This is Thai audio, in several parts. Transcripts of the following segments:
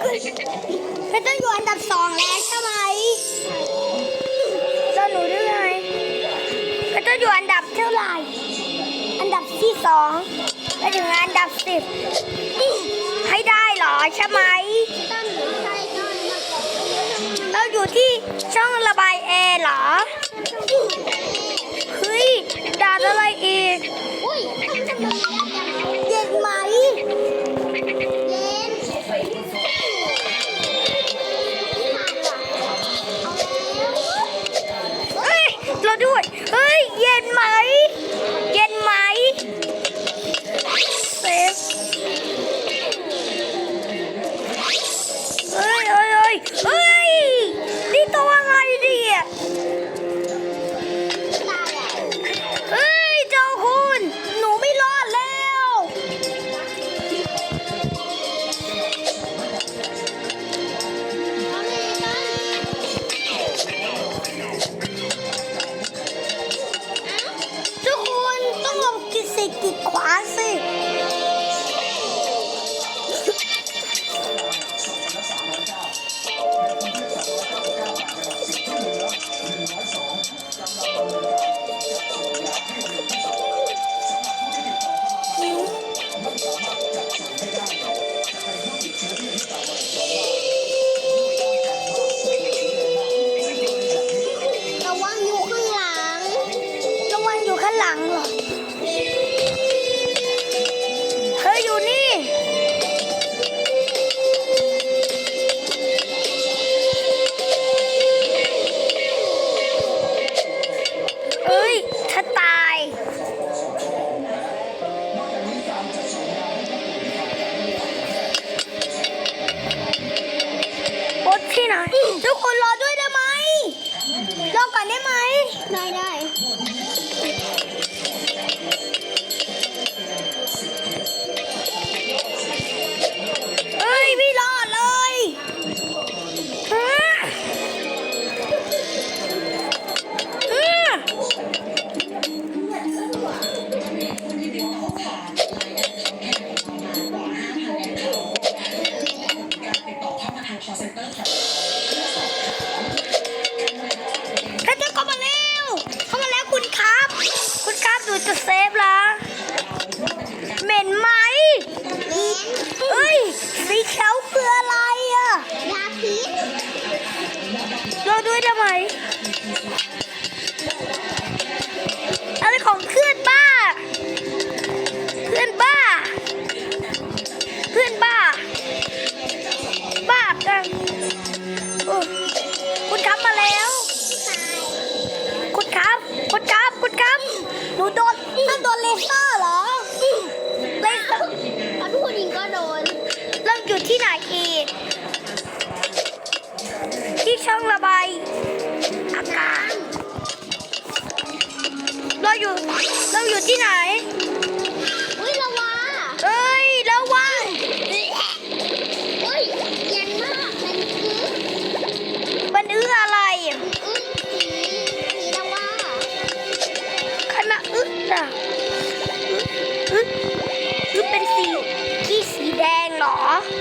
คือเพชรอยู่อันดับสองแล้วใช่ไหมเจ้าหนูได้ไงเพต้องอยู่อันดับเท่าไหร่ อันดับที่สองแล้วถึงอันดับสิบให้ได้เหรอใช่ไหมเราอยู่ที่ช่องระบายแอร์เหรอ เฮ้ยด่าอะไรอีกเย็นไหม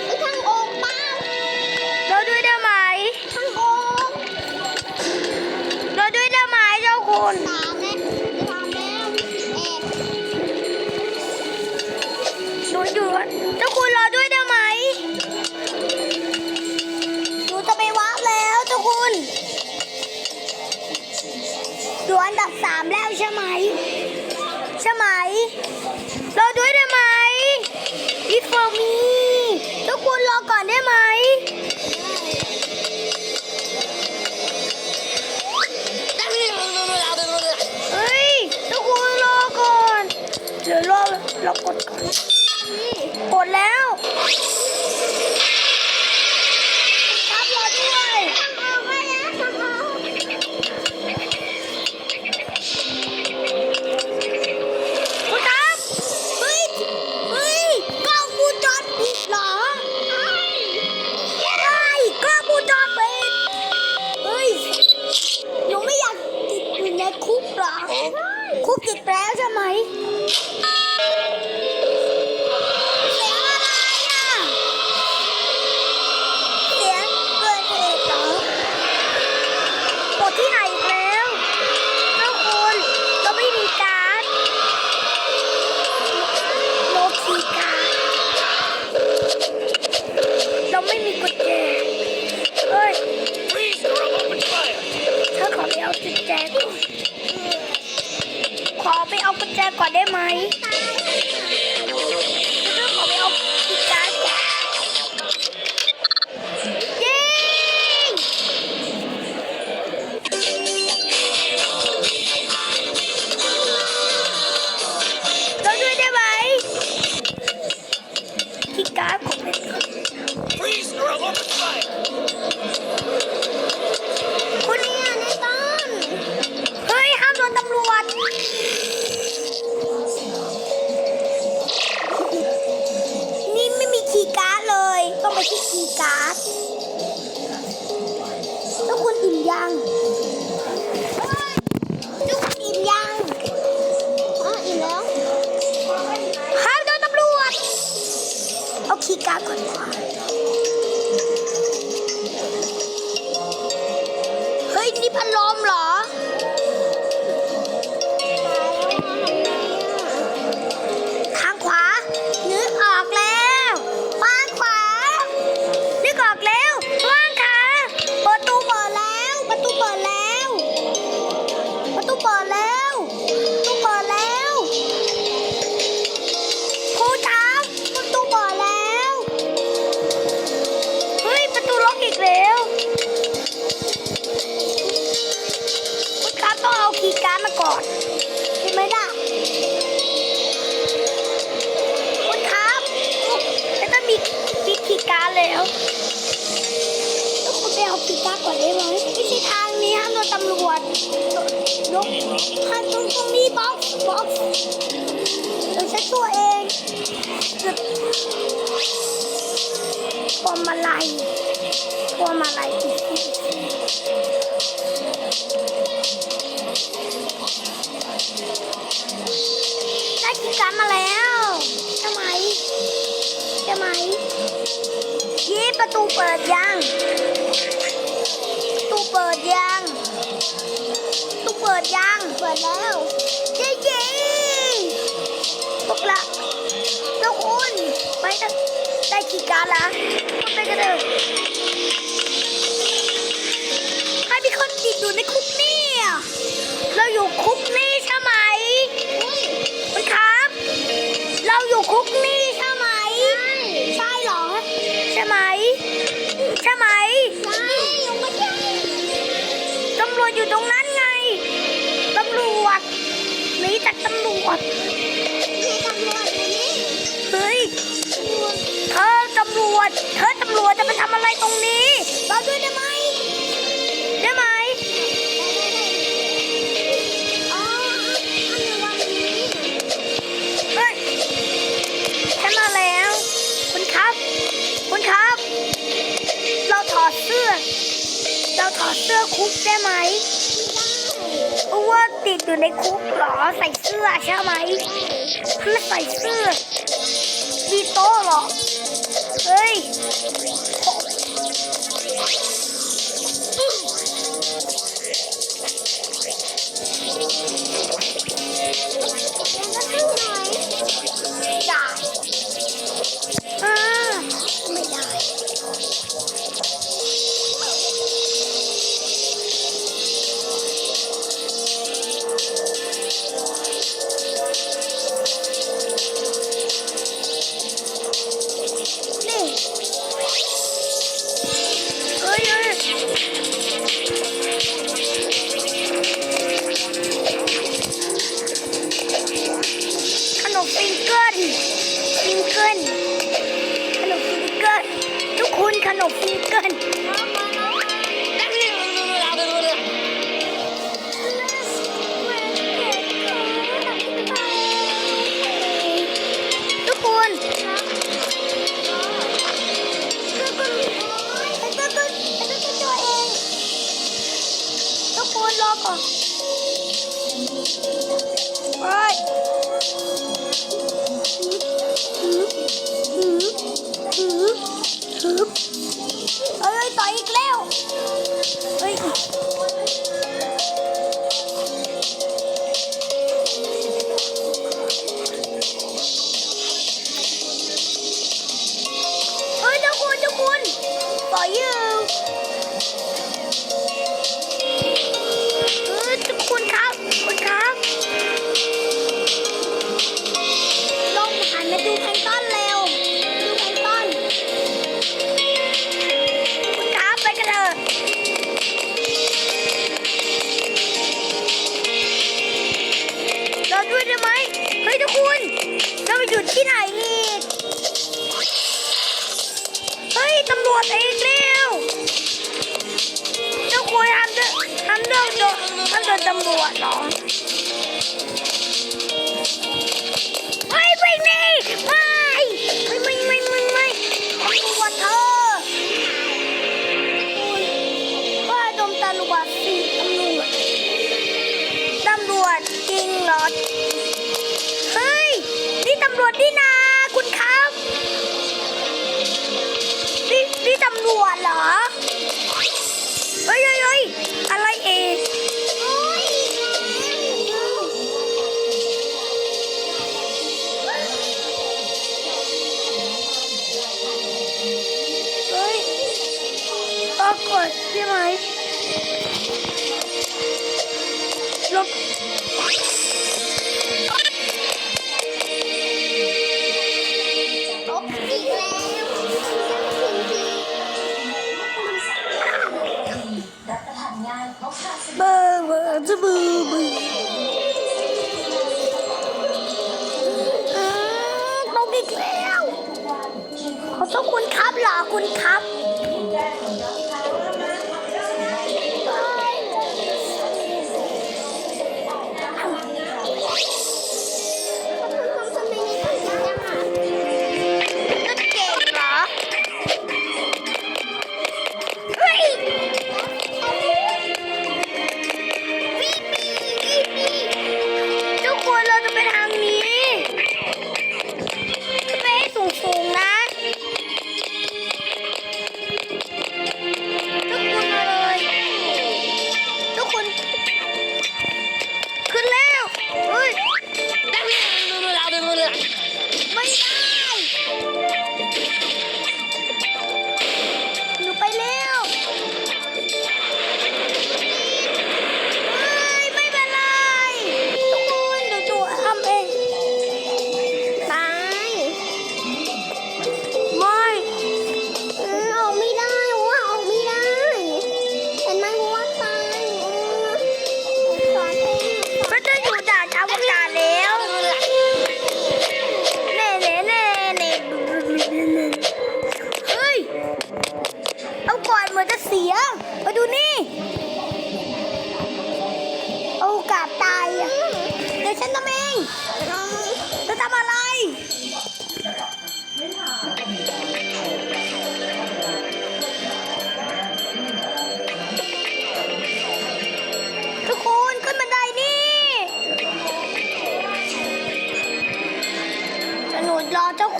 এখানে เรากดก่อนกดแล้ว ที่คีการ์ดทุกคนอิ่มยังทุกคนอิ่มยังอ๋าอิ่มแล้วห้ามโดนตำรวจเอาคีย์การ์ดก่อนดีกว่าเฮ้ยนี่พัดลมเหรอ ประตูเปิดยังประตูเปิดยังประตูเปิดยัง เปิดแล้วเจ๊เจ๊พวกละเจ้าคุณไปได้ขีดการละก็ไปกันเถอะใครมีคนติดอยู่ในคุกเนี่ย เราอยู่คุกนี่ ดเสื้อคุกได้ไหมเพราะว่าติดอยู่ในคุกหรอใส่เสื้อใช่ไหมไม่ใส่เสื้อมีโต๊ะหรอ เฮ้ย ako. Alright.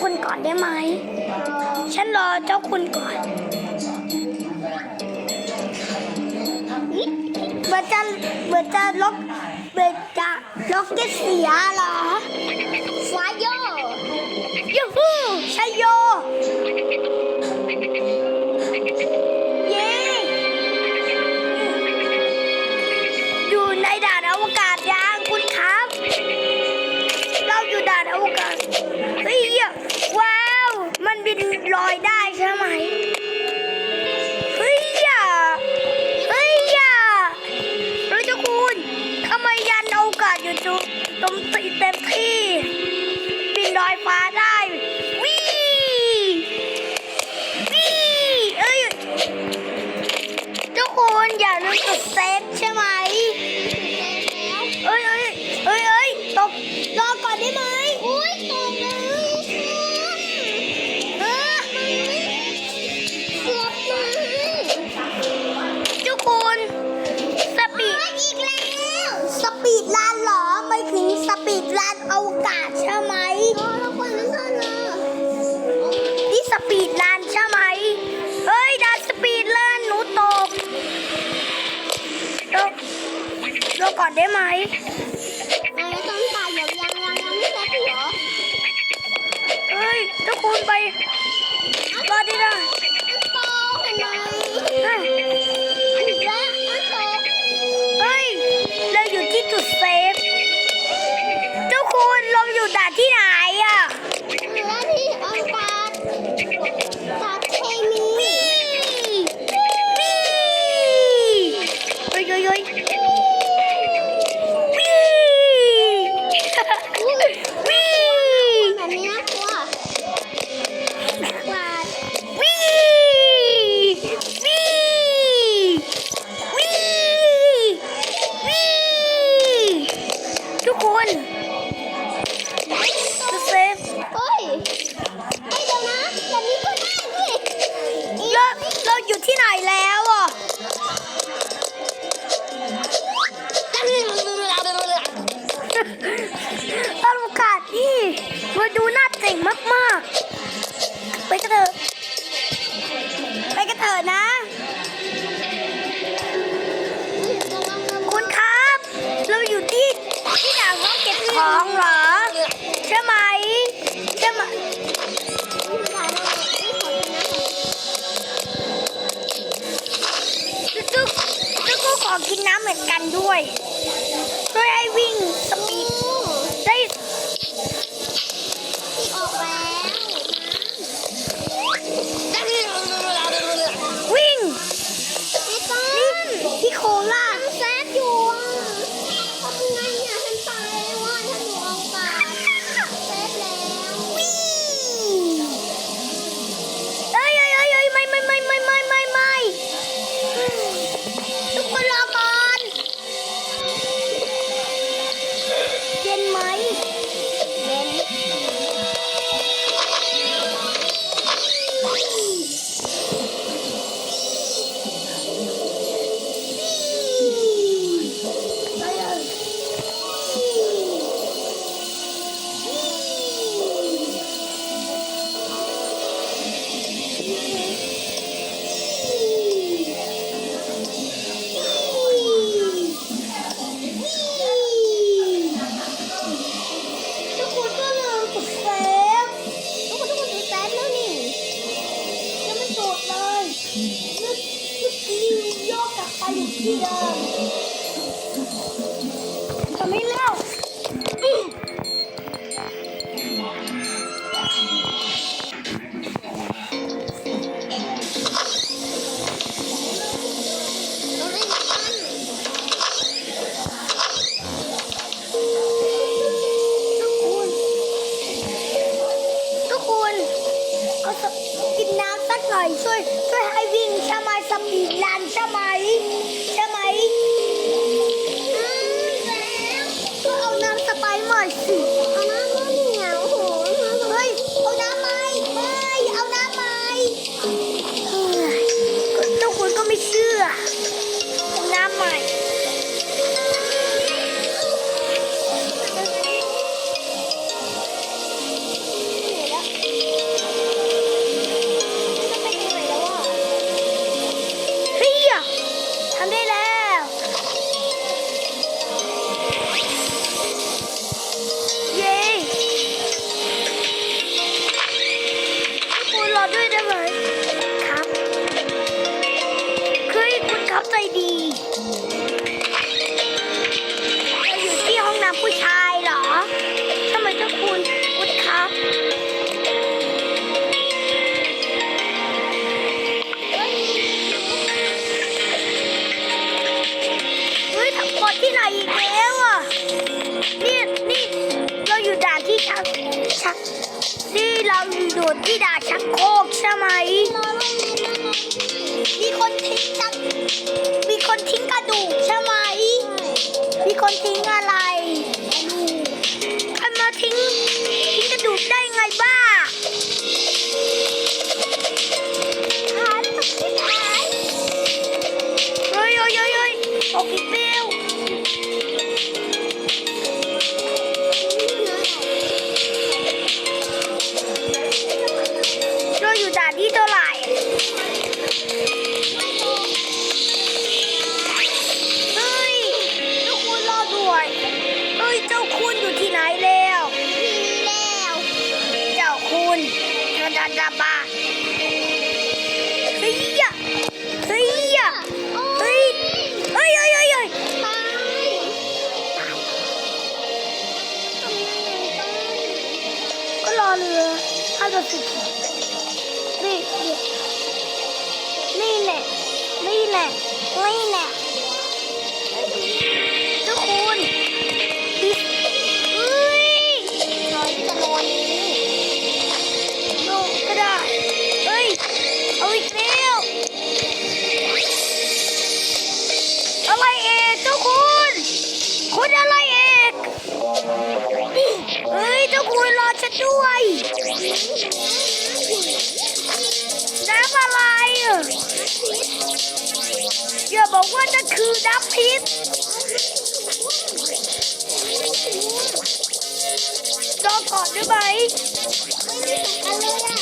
คุณก่อนได้ไหม ฉันรอเจ้าคุณก่อนเบอจะเบอจะล็อกเบอจะล็อกจะเสียเหรอสายโยยูฮูชายโย ชูตมตีเต็มที่บินลอยฟ้าได้วี่วี่เอ้ยทุกคนอย่าลืมกดเซฟใช่ไหม demais? ช่วยช่วยให้วิ่งใช่ไหมสปีดลันใช่ไหมใอด้วยได้ไหมครับคือคุณครับใจดีจะอยู่ที่ห้องน้ำผู้ชายเหรอทำไมเจ้าคุณคุณครับเฮ้ยทั้งหมดที่ไหนอีกแล้วอะนี่นี่เราอยู่ด่าที่ชัที่เราอยู่โดนที่ดา ชักโคกใช่ไหมมีคนทิ้งจักมีคนทิ้งกระดูกใช่ไหมมีคนทิ้งอะไร ละนี่แหละทุกคนเฮ้ยนอนจะนอนนี้โลกก็ได้เฮ้ย เอาอีกแล้ว อะไรเอกทุกคนคุณอะไรเอกเฮ้ยทุกคนรอฉันด้วยน้ำอะไรอะ อย่าบอกว่านั่นคือน้ำพิษจอก่อนได้ไหมไม่ได้อะไรอะ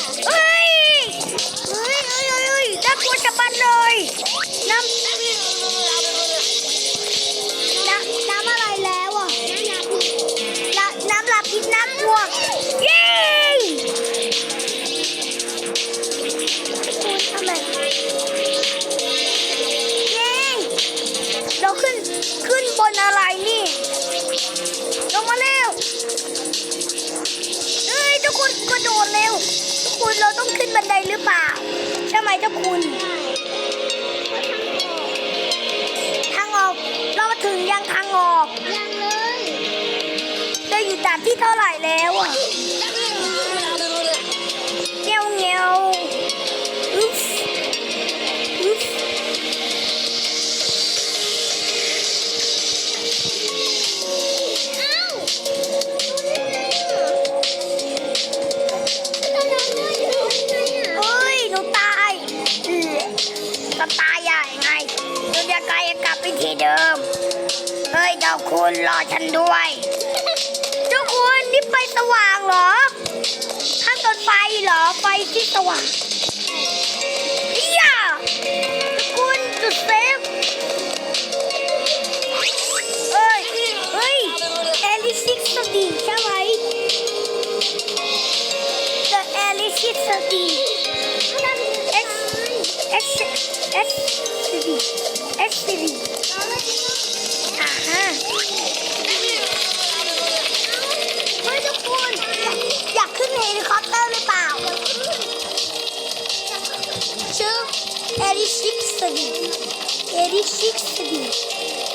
อ่าฮะเฮ้ยทุกคน อยากขึ้นเฮลิคอปเตอร์หรือเปล่า ชื่อเอริชสบีเอริชสบี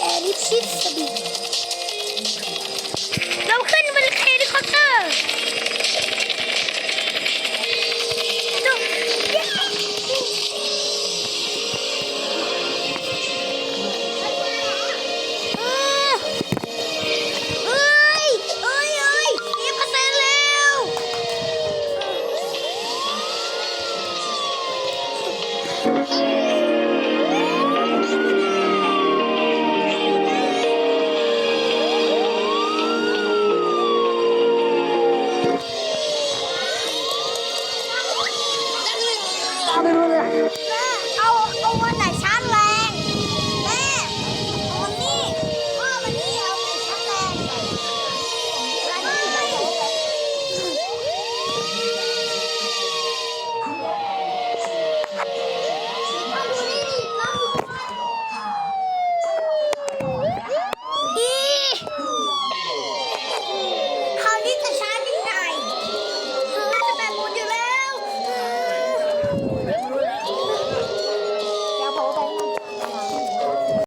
เอริชสบี